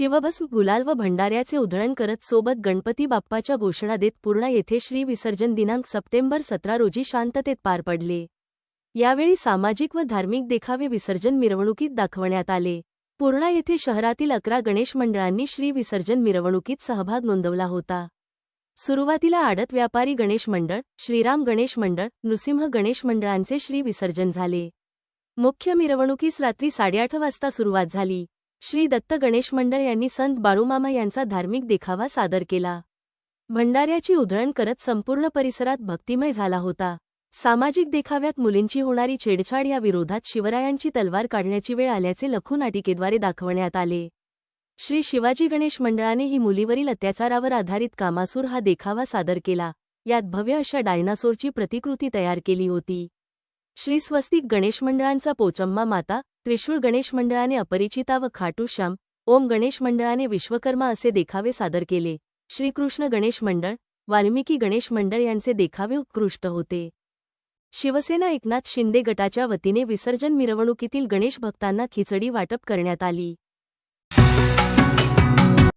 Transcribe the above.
शिवभस्म गुलाल व भंडाऱ्याचे उधळण करत सोबत गणपती बाप्पाच्या घोषणा देत पूर्णा येथे श्री विसर्जन दिनांक सप्टेंबर सतरा रोजी शांततेत पार पडले. यावेळी सामाजिक व धार्मिक देखावे विसर्जन मिरवणुकीत दाखवण्यात आले. पूर्णा येथे शहरातील अकरा गणेश मंडळांनी श्री विसर्जन मिरवणुकीत सहभाग नोंदवला होता. सुरुवातीला आडत व्यापारी गणेश मंडळ श्रीराम गणेश मंडळ नृसिंह गणेश मंडळांचे श्री विसर्जन झाले. मुख्य मिरवणुकीस रात्री साडेआठ वाजता सुरुवात झाली. श्री दत्त गणेश मंडळ यांनी संत बाळूमामा यांचा धार्मिक देखावा सादर केला. भंडाऱ्याची उधळण करत संपूर्ण परिसरात भक्तिमय झाला होता. सामाजिक देखाव्यात मुलींची होणारी छेडछाड या विरोधात शिवरायांची तलवार काढण्याची वेळ आल्याचे लखूनाटिकेद्वारे दाखवण्यात आले. श्री शिवाजी गणेश मंडळाने ही मुलीवरील अत्याचारावर आधारित कामासूर हा देखावा सादर केला. यात भव्य अशा डायनासोरची प्रतिकृती तयार केली होती. श्री स्वस्तिक गणेश मंडळांचा पोचम्मा माता त्रिशूळ गणेश मंडळाने अपरिचिता व खाटूश्याम ओम गणेश मंडळाने विश्वकर्मा असे देखावे सादर केले. श्रीकृष्ण गणेश मंडळ वाल्मिकी गणेश मंडळ यांचे देखावे उत्कृष्ट होते. शिवसेना एकनाथ शिंदे गटाच्या वतीने विसर्जन मिरवणुकीतील गणेश भक्तांना खिचडी वाटप करण्यात आली.